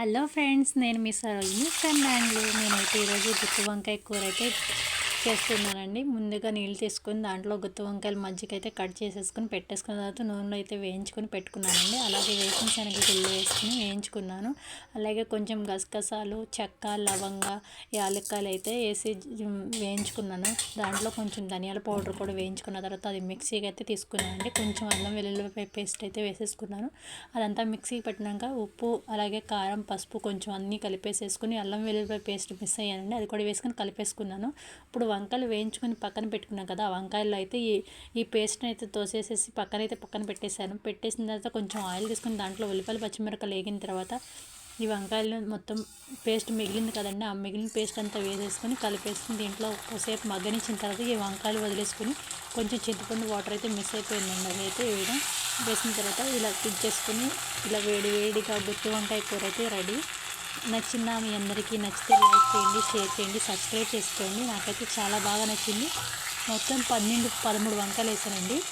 Hello friends నేను మీ Sarojini friend Bengaluru. నేనైతే ఈరోజు గుత్తి వంకాయ కూర అయితే చేస్తున్నానండి. ముందుగా నీళ్ళు తీసుకొని దాంట్లో గుత్తి వంకాయలు మజ్జిగ అయితే కట్ చేసేసుకుని పెట్టేసుకున్న తర్వాత నూనెలో అయితే వేయించుకొని పెట్టుకున్నానండి. అలాగే వేసిన శనగ గుళ్ళు వేసుకుని వేయించుకున్నాను. అలాగే కొంచెం గసగసాలు చెక్క లవంగ యాలక్కాయలు అయితే వేసి వేయించుకున్నాను. దాంట్లో కొంచెం ధనియాల పౌడర్ కూడా వేయించుకున్న తర్వాత అది మిక్సీకి అయితే తీసుకున్నానండి. కొంచెం అల్లం వెల్లుల్లిపాయ పేస్ట్ అయితే వేసేసుకున్నాను. అదంతా మిక్సీకి పెట్టినాక ఉప్పు అలాగే కారం పసుపు కొంచెం అన్నీ కలిపేసేసుకుని అల్లం వెల్లుల్లిపాయ పేస్ట్ మిస్ అయ్యానండి. అది కూడా వేసుకొని కలిపేసుకున్నాను. ఇప్పుడు వంకాయలు వేయించుకొని పక్కన పెట్టుకున్నాం కదా ఆ వంకాయలు అయితే ఈ ఈ పేస్ట్ని అయితే తోసేసేసి పక్కన అయితే పక్కన పెట్టేశాను. పెట్టేసిన తర్వాత కొంచెం ఆయిల్ తీసుకుని దాంట్లో ఉల్లిపాయలు పచ్చిమిరపకాయలు వేగిన తర్వాత ఈ వంకాయలు మొత్తం పేస్ట్ మిగిలింది కదండి ఆ మిగిలిన పేస్ట్ అంతా వేసేసుకొని కలిపేసుకుని దీంట్లో ఒకసేపు మగ్గనిచ్చిన తర్వాత ఈ వంకాయలు వదిలేసుకుని కొంచెం చింతపండు వాటర్ అయితే మిస్ అయిపోయిందండి. అదైతే వేయడం వేసిన తర్వాత ఇలా చేసుకుని ఇలా వేడి వేడిగా గుత్తి వంకాయ కూర అయితే రెడీ. నచ్చిందా మీ అందరికీ? నచ్చితే లైక్ చేయండి షేర్ చేయండి సబ్స్క్రైబ్ చేసుకోండి. నాకైతే చాలా బాగా నచ్చింది. మొత్తం పన్నెండు పదమూడు వంకలు వేసానండి